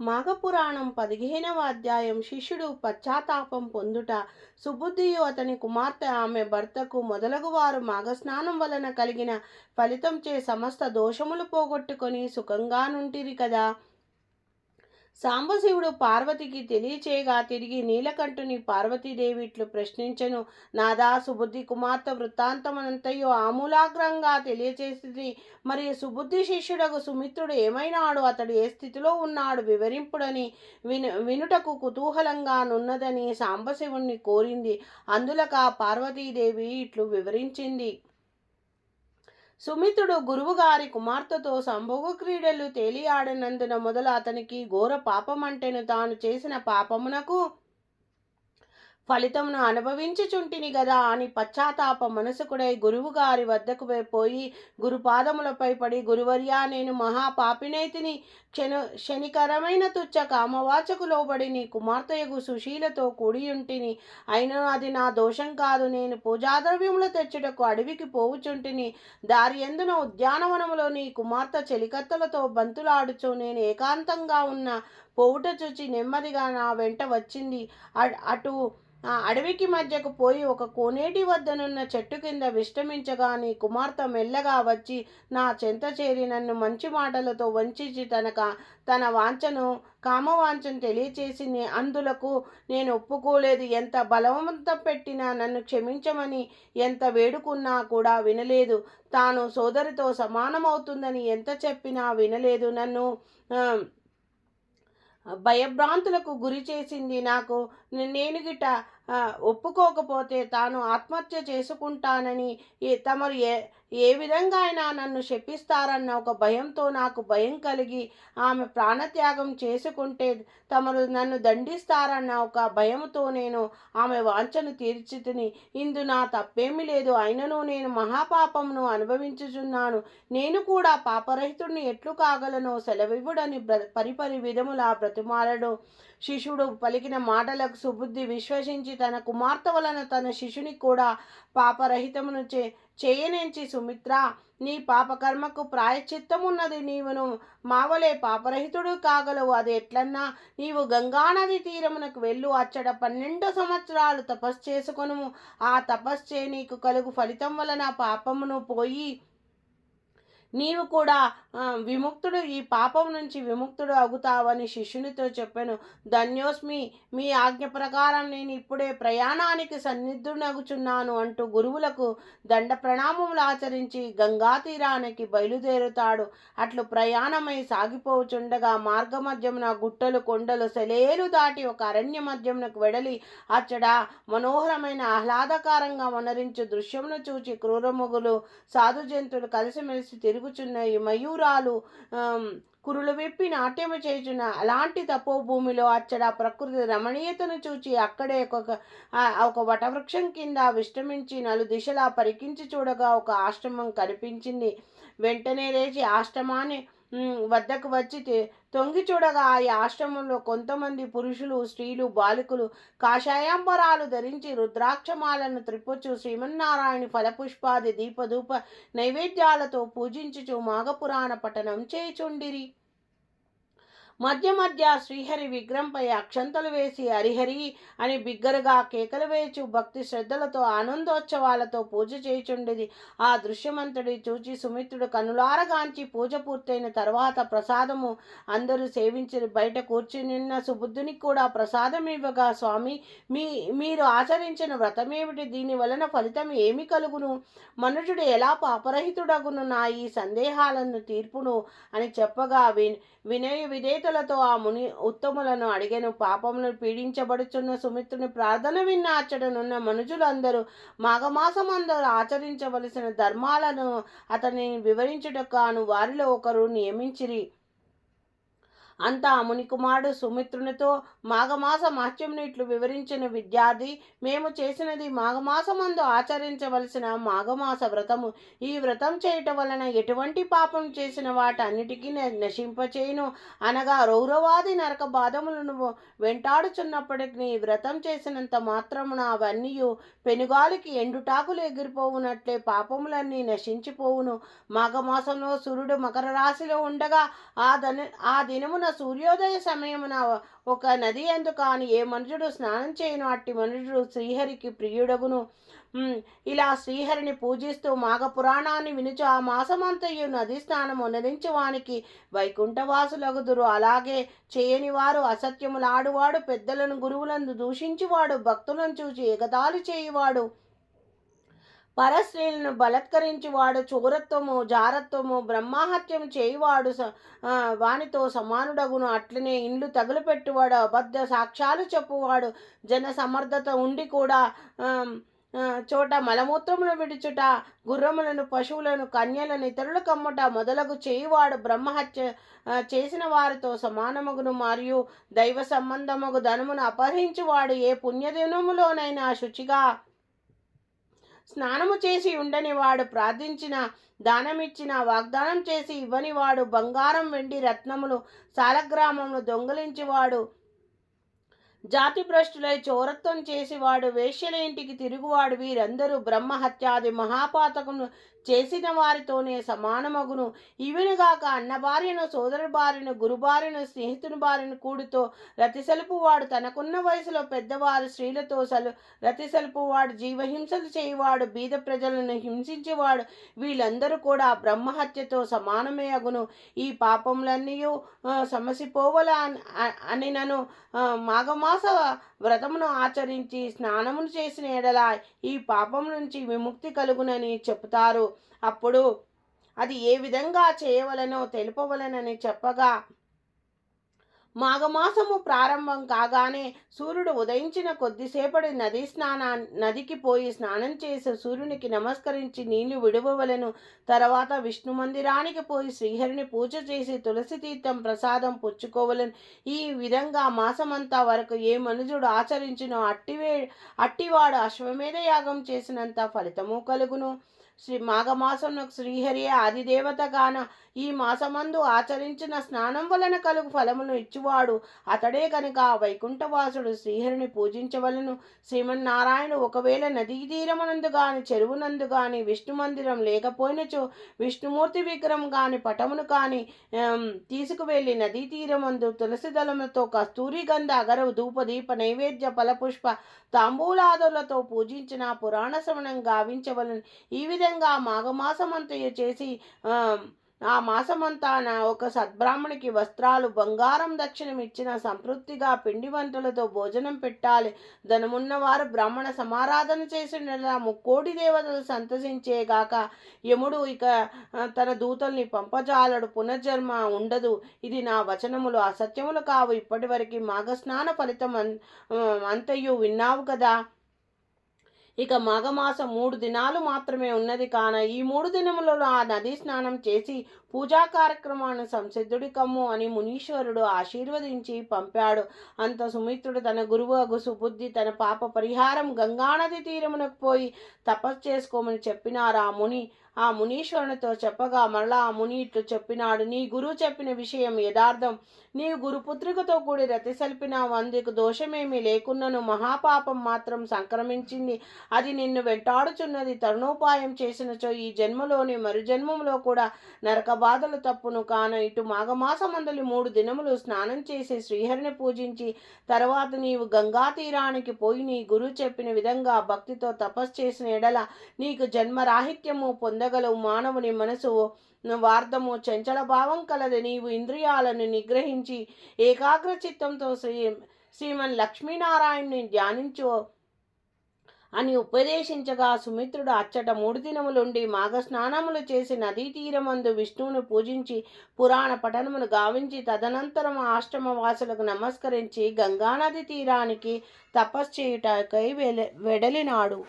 మాఘపురాణం పదిహేనవ అధ్యాయం శిష్యుడు పశ్చాత్తాపం పొందుట సుబుద్ధియు అతని కుమార్తె ఆమె భర్తకు మొదలగు వారు మాఘస్నానం వలన కలిగిన ఫలితం చే సమస్త దోషములు పోగొట్టుకొని సుఖంగా నుంటిరి కదా. సాంబశివుడు పార్వతికి తెలియచేయగా తిరిగి నీలకంఠుని పార్వతీదేవి ఇట్లు ప్రశ్నించెను. నాదా సుబుద్ధి కుమార్తె వృత్తాంతమనంతయు ఆమూలాగ్రంగా తెలియచేసింది. మరియు సుబుద్ధి శిష్యుడకు సుమిత్రుడు ఏమైనాడు? అతడు ఏ స్థితిలో ఉన్నాడు? వివరింపుడని విను వినుటకు కుతూహలంగా నున్నదని సాంబశివుణ్ణి కోరింది. అందులక పార్వతీదేవి ఇట్లు వివరించింది. సుమితుడు గురువుగారి కుమార్తెతో సంభోగ క్రీడలు తేలియాడినందున మొదలు అతనికి ఘోర పాపమంటేను తాను చేసిన పాపమునకు ఫలితమును అనుభవించుచుంటిని గదా అని పశ్చాత్తాప మనసుకుడై గురువుగారి వద్దకు పోయి గురుపాదములపై పడి గురువర్యా నేను మహాపాపినైతిని క్షణ శనికరమైన తుచ్చ కామవాచకు లోబడి నీ కుమార్తెయగు సుశీలతో కూడియుంటిని. అయినను అది నా దోషం కాదు. నేను పూజాద్రవ్యములు తెచ్చుటకు అడవికి పోవుచుంటిని. దారి ఎందున ఉద్యానవనములో నీ కుమార్తె చెలికత్తలతో బంతులాడుచు నేను ఏకాంతంగా ఉన్న పోవుట చూచి నెమ్మదిగా నా వెంట వచ్చింది. అటు ఆ అడవికి మధ్యకు పోయి ఒక కోనేటి వద్దనున్న చెట్టు కింద విశ్రమించగా నీ కుమార్తె మెల్లగా వచ్చి నా చెంత చేరి నన్ను మంచి మాటలతో వంచి తనక తన వాంఛను కామవాంఛను తెలియచేసి నే- అందులకు నేను ఒప్పుకోలేదు. ఎంత బలవంతం పెట్టినా నన్ను క్షమించమని ఎంత వేడుకున్నా కూడా వినలేదు. తాను సోదరితో సమానమవుతుందని ఎంత చెప్పినా వినలేదు. నన్ను భయభ్రాంతులకు గురి చేసింది నాకు. నేను గిట ఒప్పుకోకపోతే తాను ఆత్మహత్య చేసుకుంటానని ఏ- తమరు ఏ విధంగా అయినా నన్ను శపిస్తారన్న ఒక భయంతో నాకు భయం కలిగి ఆమె ప్రాణత్యాగం చేసుకుంటే తమరు నన్ను దండిస్తారన్న ఒక భయంతో నేను ఆమె వాంఛను తీర్చితిని. ఇందు నా తప్పేమీ లేదు. అయినను నేను మహాపాపమును అనుభవించుచున్నాను. నేను కూడా పాపరహితుడిని ఎట్లు కాగలను? సెలవివ్వుడని బ్ర- పరిపరి విధముల బ్రతిమాలడు. శిష్యుడు పలికిన మాటలకు సుబుద్ధి విశ్వసించి తన కుమార్తె వలన తన శిష్యుని కూడా పాపరహితమును చే చేయనించి సుమిత్ర నీ పాపకర్మకు ప్రాయశ్చిత్తమున్నది నీవును. మావలే పాపరహితుడు కాగలవు అది ఎట్లన్నా. నీవు గంగానది తీరమునకు వెళ్ళు. అచ్చట పన్నెండు సంవత్సరాలు తపస్సు చేసుకొనుము. ఆ తపస్సే నీకు కలుగు ఫలితం వలన పాపమును పోయి నీవు కూడా విముక్తుడు ఈ పాపం నుంచి విముక్తుడు అగుతావని శిష్యునితో చెప్పాను. ధన్యోస్మి మీ ఆజ్ఞ ప్రకారం నేను ఇప్పుడే ప్రయాణానికి సన్నిధునగుచున్నాను అంటూ గురువులకు దండ ప్రణామములు ఆచరించి గంగా తీరానికి బయలుదేరుతాడు. అట్లు ప్రయాణమై సాగిపోచుండగా మార్గమధ్యమున గుట్టలు కొండలు సెలేరు దాటి ఒక అరణ్య మధ్యమునకు వెడలి అచ్చడ మనోహరమైన ఆహ్లాదకరంగా వనరించు దృశ్యమును చూచి క్రూరముగులు సాధు జంతువులు కలిసిమెలిసి ఈ మయూరాలు కురులు విప్పి నాట్యము చేయుచున్న అలాంటి తపోభూమిలో అచ్చడ ప్రకృతి రమణీయతను చూచి అక్కడే ఒక ఒక వటవృక్షం కింద విశ్రమించి నలు దిశలా పరికించి చూడగా ఒక ఆశ్రమం కనిపించింది. వెంటనే లేచి ఆశ్రమాన్ని వద్దకు వచ్చి తొంగి చూడగా ఆ ఆశ్రమంలో కొంతమంది పురుషులు స్త్రీలు బాలికలు కాషాయాంబరాలు ధరించి రుద్రాక్షమాలను త్రిపుచు శ్రీమన్నారాయణ ఫలపుష్పాది దీపధూప నైవేద్యాలతో పూజించుచు మాఘపురాణ పఠనం చేయుచుండిరి. మధ్య మధ్య శ్రీహరి విగ్రహంపై అక్షంతలు వేసి హరిహరి అని బిగ్గరగా కేకలు వేచు భక్తి శ్రద్ధలతో ఆనందోత్సవాలతో పూజ చేయుచుండేది. ఆ దృశ్యమంతటి చూచి సుమిత్రుడు కనులారగాంచి పూజ పూర్తయిన తర్వాత ప్రసాదము అందరూ సేవించి బయట కూర్చునిన్న సుబుద్ధునికి కూడా ప్రసాదం ఇవ్వగా స్వామి మీ మీరు ఆచరించిన వ్రతమేమిటి? దీని వలన ఫలితం ఏమి కలుగును? మనుషుడు ఎలా పాపరహితుడగును? నా ఈ సందేహాలను తీర్పును అని చెప్పగా విన్ వినయ విధేతలతో ఆ ముని ఉత్తములను అడిగెను. పాపములను పీడించబడుచున్న సుమిత్రుని ప్రార్థన విన్న అచ్చటనున్న మనుషులందరూ మాఘమాసమందరూ ఆచరించవలసిన ధర్మాలను అతని వివరించుటకు వారిలో ఒకరు నియమించిరి. అంతా ముని కుమారుడు సుమిత్రునితో మాఘమాస మహత్యమును ఇట్లు వివరించిన విద్యార్థి మేము చేసినది మాఘమాసమందు ఆచరించవలసిన మాఘమాస వ్రతము. ఈ వ్రతం చేయటం వలన ఎటువంటి పాపం చేసిన వాటన్నిటికీ నశింపచేయును. అనగా రౌరవాది నరక బాధములను వెంటాడుచున్నప్పటికీ వ్రతం చేసినంత మాత్రమున అవన్నీ పెనుగాలికి ఎండుటాకులు ఎగిరిపోవునట్లే పాపములన్నీ నశించిపోవును. మాఘమాసంలో సూర్యుడు మకర రాశిలో ఉండగా ఆ ధన ఆ దినమున కావున సూర్యోదయ సమయమున ఒక నది ఎందు కాని ఏ మనుషుడు స్నానం చేయను అట్టి మనుషుడు శ్రీహరికి ప్రియుడగును. ఇలా శ్రీహరిని పూజిస్తూ మాఘ పురాణాన్ని వినుచు ఆ మాసమంతయు నది స్నానం ఉన్నదించి వానికి వైకుంఠవాసులగుదురు. అలాగే చేయని వారు అసత్యములాడువాడు పెద్దలను గురువులను దూషించువాడు భక్తులను చూచి ఎగతాళి చేయువాడు. పరస్త్రీలను బలత్కరించువాడు చోరత్వము జారత్వము బ్రహ్మహత్యం చేయువాడు స- వానితో సమానుడగును. అట్లనే ఇండ్లు తగులుపెట్టువాడు అబద్ధ సాక్ష్యాలు చెప్పువాడు. జన సమర్థత ఉండి కూడా చోట మలమూత్రమును విడుచుట గుర్రములను పశువులను కన్యలను ఇతరులు కమ్ముట మొదలగు చేయువాడు బ్రహ్మహత్య చేసిన వారితో సమానమగును. మరియు దైవ సంబంధముగు ధనమును అపహరించువాడు ఏ పుణ్యదినములోనైనా శుచిగా స్నానము చేసి ఉండని వాడు ప్రార్థించిన దానమిచ్చిన వాగ్దానం చేసి ఇవ్వని వాడు బంగారం వెండి రత్నములు సాలగ్రామములు దొంగలించేవాడు. జాతి భ్రష్టులై చోరత్వం చేసేవాడు వేష్యల ఇంటికి తిరుగువాడు. వీరందరూ బ్రహ్మహత్యాది మహాపాతకం చేసిన వారితోనే సమానమగును. ఇవినుగాక అన్న భార్యను సోదరు భార్యను గురు భార్యను స్నేహితుని భార్యను కూడుతో రతిసలుపు వాడు తనకున్న వయసులో పెద్దవారు స్త్రీలతో సలు రతిసలుపు వాడు జీవహింసలు చేయువాడు బీద ప్రజలను హింసించేవాడు వీళ్ళందరూ కూడా బ్రహ్మహత్యతో సమానమే అగును. ఈ పాపములన్నీ సమసిపోవల అని నన్ను మాఘమాస వ్రతమును ఆచరించి స్నానమును చేసిన ఎడల ఈ పాపం నుంచి విముక్తి కలుగునని చెప్తారు. అప్పుడు అది ఏ విధంగా చేయవలనో తెలుపవలనని చెప్పగా మాఘమాసము ప్రారంభం కాగానే సూర్యుడు ఉదయించిన కొద్దిసేపటి నది స్నానా నదికి పోయి స్నానం చేసి సూర్యునికి నమస్కరించి నీళ్ళు విడువవలను. తర్వాత విష్ణు మందిరానికి పోయి శ్రీహరిని పూజ చేసి తులసి తీర్థం ప్రసాదం పుచ్చుకోవలను. ఈ విధంగా మాసమంతా వరకు ఏ మనుజుడు ఆచరించినో అట్టివే అట్టివాడు అశ్వమేధ యాగం చేసినంత ఫలితము కలుగును. శ్రీ మాఘమాసంలో శ్రీహరి ఆదిదేవతగాన ఈ మాసమందు ఆచరించిన స్నానం వలన కలుగు ఫలమును ఇచ్చువాడు. అతడే కనుక వైకుంఠవాసుడు శ్రీహరిని పూజించవలను. శ్రీమన్నారాయణ ఒకవేళ నదీ తీరమునందు గాని చెరువునందు గాని విష్ణు మందిరం లేకపోయినచో విష్ణుమూర్తి విగ్రహం గాని పటమును కాని తీసుకువెళ్ళి నదీ తీరమందు తులసి దళములతో కస్తూరి గంధ అగరవు ధూప దీప నైవేద్య ఫలపుష్ప తాంబూలాదులతో పూజించిన పురాణ శ్రవణం గావించవలను. ఈ విధంగా మాఘమాసమంతయు చేసి ఆ మాసమంతా నా ఒక సద్బ్రాహ్మణికి వస్త్రాలు బంగారం దక్షిణం ఇచ్చిన సంతృప్తిగా పిండి వంటలతో భోజనం పెట్టాలి. ధనమున్నవారు బ్రాహ్మణ సమారాధన చేసిన ముక్కోటి దేవతలు సంతసించేగాక యముడు ఇక తన దూతల్ని పంపజాలడు. పునర్జన్మ ఉండదు. ఇది నా వచనములు. అసత్యములు కావు. ఇప్పటివరకు మాఘస్నాన ఫలితం అంతయు విన్నావు కదా? ఇక మాఘమాసం మూడు దినాలు మాత్రమే ఉన్నది కాన ఈ మూడు దినములలో ఆ నదీ స్నానం చేసి పూజా కార్యక్రమాన్ని సంసిద్ధుడి కమ్ము అని మునీశ్వరుడు ఆశీర్వదించి పంపాడు. అంత సుమిత్రుడు తన గురువు అగు సుబుద్ధి తన పాప పరిహారం గంగానది తీరమునకు పోయి తపస్సు చేసుకోమని చెప్పినారు. ఆ ముని ఆ మునీశ్వరునితో చెప్పగా మరలా ఆ ముని ఇట్లు చెప్పినాడు. నీ గురువు చెప్పిన విషయం యథార్థం. నీవు గురుపుత్రికతో కూడి రతిసల్పిన అందుకు దోషమేమీ లేకున్నను మహాపాపం మాత్రం సంక్రమించింది. అది నిన్ను వెంటాడుచున్నది తరుణోపాయం చేసినచో ఈ జన్మలోని మరుజన్మములో కూడా నరక బాధలు తప్పును కాన ఇటు మాఘమాసమందలి మూడు దినములు స్నానం చేసి శ్రీహరిని పూజించి తర్వాత నీవు గంగా తీరానికి పోయి నీ గురువు చెప్పిన విధంగా భక్తితో తపస్సు చేసిన ఎడల నీకు జన్మరాహిత్యము పొందగలవు మానవుని మనసు వార్ధము చంచల భావం కలది. నీవు ఇంద్రియాలను నిగ్రహించి ఏకాగ్ర చిత్తంతో శ్రీ శ్రీమన్ లక్ష్మీనారాయణని ధ్యానించు అని ఉపదేశించగా సుమిత్రుడు అచ్చట మూడు దినములుండి మాఘ స్నానములు చేసి నదీ తీరమందు విష్ణువును పూజించి పురాణ పఠనమును గావించి తదనంతరం ఆశ్రమ వాసులకు నమస్కరించి గంగానది తీరానికి తపస్సు చేయుటకై వెల వెడలినాడు.